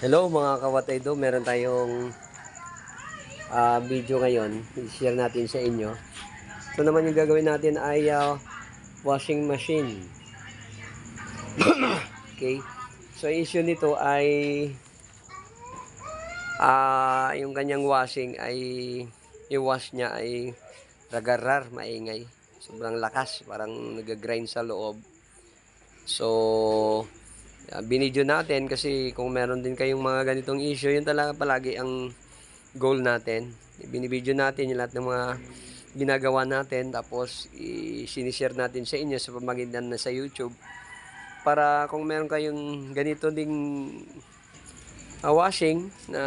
Hello mga kawataydo, meron tayong ah, video ngayon. I-share natin sa inyo. Ito naman yung gagawin natin ay ah, washing machine. okay. So issue nito ay ah yung kanyang washing ay i-wash niya ay ragarar, maingay. Sobrang lakas, parang nag-grind sa loob. So, uh, binidyo natin kasi kung meron din kayong mga ganitong issue, yun talaga palagi ang goal natin. Binibidyo natin yung lahat ng mga ginagawa natin tapos i-sinishare natin sa inyo sa pamagitan na sa YouTube para kung meron kayong ganito ding uh, washing na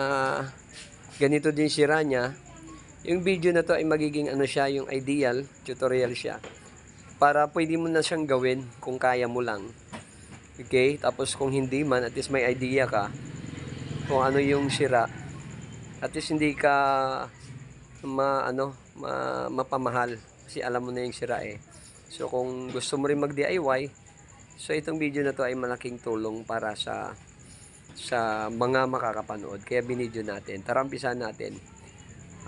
ganito din sira niya, yung video na to ay magiging ano siya, yung ideal tutorial siya para pwede mo na siyang gawin kung kaya mo lang. Okay? Tapos kung hindi man, at least may idea ka kung ano yung sira. At least hindi ka ma, ano, ma, mapamahal. Kasi alam mo na yung sira eh. So kung gusto mo rin mag-DIY, so itong video na to ay malaking tulong para sa sa mga makakapanood. Kaya binidyo natin. Tara, umpisahan natin.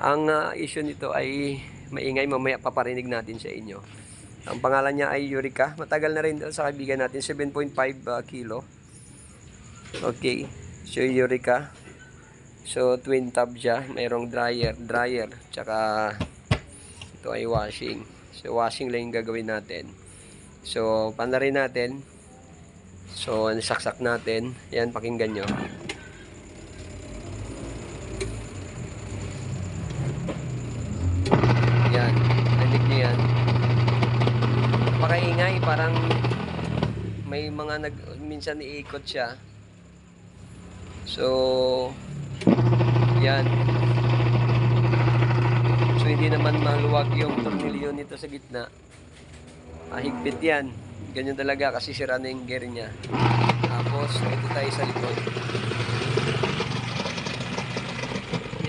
Ang ah, issue nito ay maingay. Mamaya paparinig natin sa inyo. Ang pangalan niya ay Eureka. Matagal na rin sa kaibigan natin. 7.5 uh, kilo. Okay. So, Eureka. So, twin tab siya. Mayroong dryer. Dryer. Tsaka, ito ay washing. So, washing lang yung gagawin natin. So, panarin natin. So, saksak natin. Yan, pakinggan nyo. Yan. Narinig nyo yan. Pakaingay, parang may mga nag minsan iikot siya. So, yan. So, hindi naman maluwag yung tornilyo nito sa gitna. Mahigpit yan. Ganyan talaga kasi sira na yung gear niya. Tapos, ito tayo sa likod.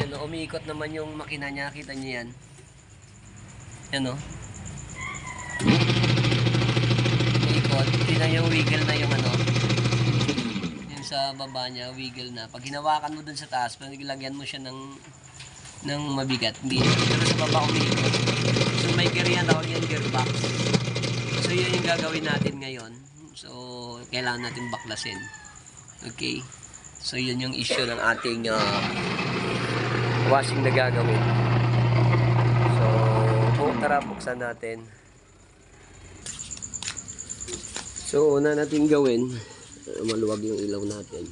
Yan, umiikot naman yung makina niya. Kita niyo yan. Yan, oh. Umiikot. Tingnan yung wiggle na yung ano. Yung sa baba niya, wiggle na. Pag hinawakan mo dun sa taas, pag lagyan mo siya ng ng mabigat, hindi. Pero sa baba umiikot. So may gear yan, tawag yan gearbox. So yun yung gagawin natin ngayon. So kailangan natin baklasin. Okay? So yun yung issue ng ating uh, washing na gagawin. So, tara buksan natin. So, una natin gawin, uh, maluwag yung ilaw natin.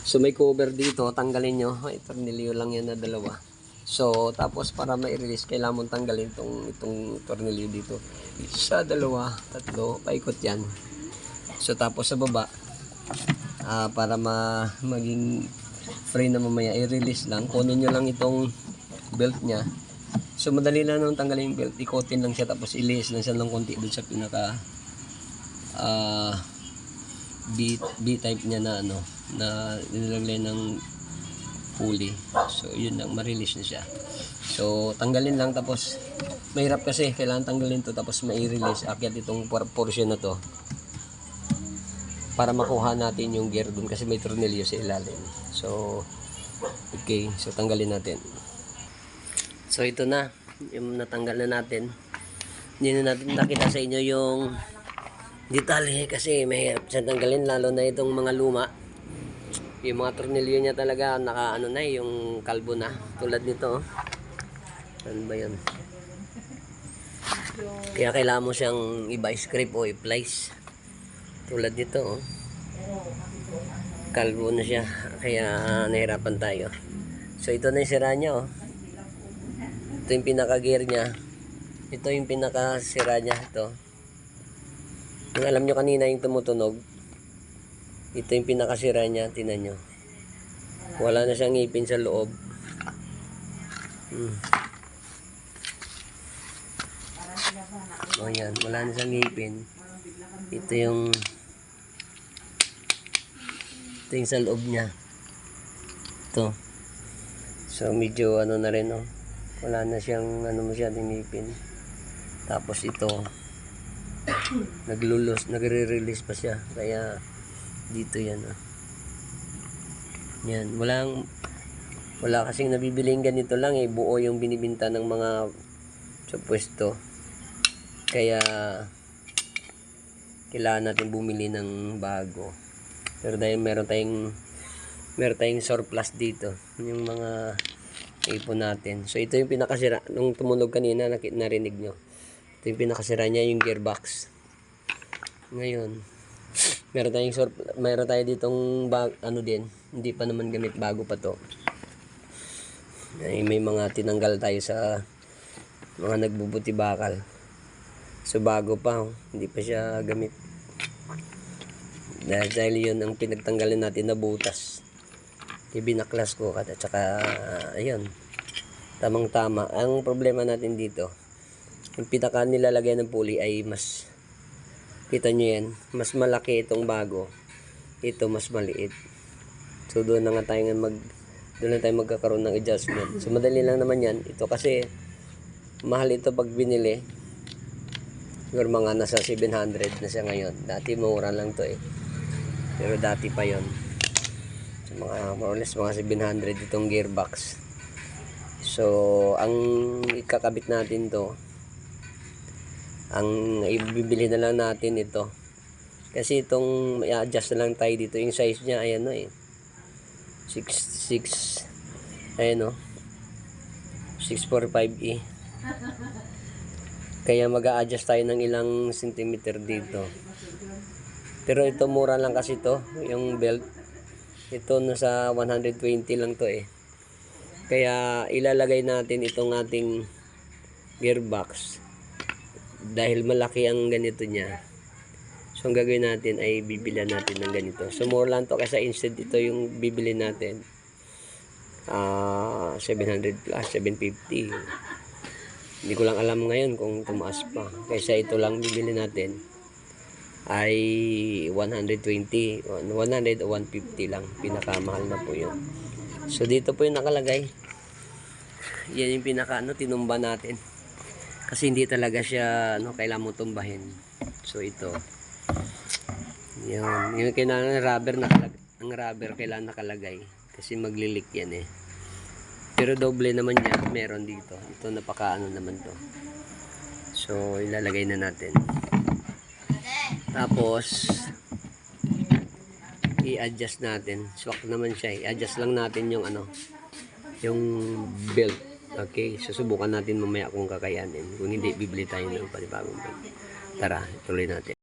So, may cover dito, tanggalin nyo. May tornilyo lang yan na dalawa. So, tapos para ma-release, kailangan mong tanggalin itong, itong tornilyo dito. Isa, dalawa, tatlo, paikot yan. So, tapos sa baba, ah, para ma maging free na mamaya, i-release lang. Kunin nyo lang itong belt niya. So, madali lang nung tanggalin yung belt. Ikotin lang siya, tapos ilis lang siya ng konti dun sa pinaka ah B, B-type niya na ano, na nilagay ng pulley. So, yun lang, ma-release na siya. So, tanggalin lang tapos mahirap kasi, kailangan tanggalin to tapos mai-release. Akyat itong por- portion na to para makuha natin yung gear dun kasi may tornilyo sa ilalim. So, okay. So, tanggalin natin. So, ito na. Yung natanggal na natin. Hindi na natin nakita sa inyo yung detalye kasi mahirap siya tanggalin lalo na itong mga luma. Yung mga tornilyo niya talaga naka ano na yung kalbo na. Tulad nito. oh. Ano ba yun? Kaya kailangan mo siyang iba-script o i-place. Tulad nito, oh. Kalbo na siya. Kaya nahirapan tayo. So, ito na yung sira niya, oh. Ito yung pinaka-gear niya. Ito yung pinaka-sira niya, ito. Yung alam nyo kanina yung tumutunog. Ito yung pinaka-sira niya, tinan nyo. Wala na siyang ngipin sa loob. Hmm. O yan, wala na siyang ngipin. Ito yung ito yung sa loob niya. Ito. So medyo ano na rin oh. Wala na siyang ano masyadong ngipin. Tapos ito naglulos, nagre-release pa siya. Kaya Dito yan ah. Yan, walang wala kasing nabibiling ganito lang eh. Buo yung binibinta ng mga sa pwesto. Kaya kailangan natin bumili ng bago. Pero dahil meron tayong meron tayong surplus dito, yung mga ipon natin. So ito yung pinakasira nung tumunog kanina narinig nyo. Ito yung pinakasira niya yung gearbox. Ngayon, meron tayong surplus, meron tayo ditong bag, ano din, hindi pa naman gamit bago pa to. Ay, may mga tinanggal tayo sa mga nagbubuti bakal. So bago pa, oh. hindi pa siya gamit. Dahil, dahil yun ang pinagtanggalin natin na butas. Ibinaklas ko at saka ayun. Tamang tama. Ang problema natin dito, yung pinaka nilalagay ng pulley ay mas kita nyo yan, mas malaki itong bago. Ito mas maliit. So doon na nga tayo nga mag doon tayo magkakaroon ng adjustment. So madali lang naman yan. Ito kasi mahal ito pag binili. Siguro mga nasa 700 na siya ngayon. Dati mura lang to eh. Pero dati pa yon mga more or less mga 700 itong gearbox. So ang ikakabit natin to ang ibibili na lang natin ito. Kasi itong i-adjust na lang tayo dito. Yung size niya ayan no eh. 6 6 ayan no. 645E. Kaya mag-a-adjust tayo ng ilang centimeter dito. Pero ito mura lang kasi to, yung belt. Ito nasa 120 lang to eh. Kaya ilalagay natin itong ating gearbox. Dahil malaki ang ganito niya. So ang gagawin natin ay bibilihan natin ng ganito. So more lang to kasi instead ito yung bibili natin. Ah, 700 plus, 750. Hindi ko lang alam ngayon kung tumaas pa. Kaysa ito lang bibili natin ay 120, 100 o 150 lang. Pinakamahal na po yun. So dito po yung nakalagay. Yan yung pinaka ano, tinumba natin. Kasi hindi talaga siya ano, kailangan mo tumbahin. So ito. Yun. Yung kailangan ng rubber nakalagay. Ang rubber kailangan nakalagay. Kasi maglilik yan eh. Pero doble naman yan. Meron dito. Ito napaka ano naman to. So ilalagay na natin. Tapos i-adjust natin. Swak naman siya. eh. I-adjust lang natin yung ano yung belt. Okay, susubukan natin mamaya kung kakayanin. Kung hindi, bibili tayo ng panibagong belt. Tara, tuloy natin.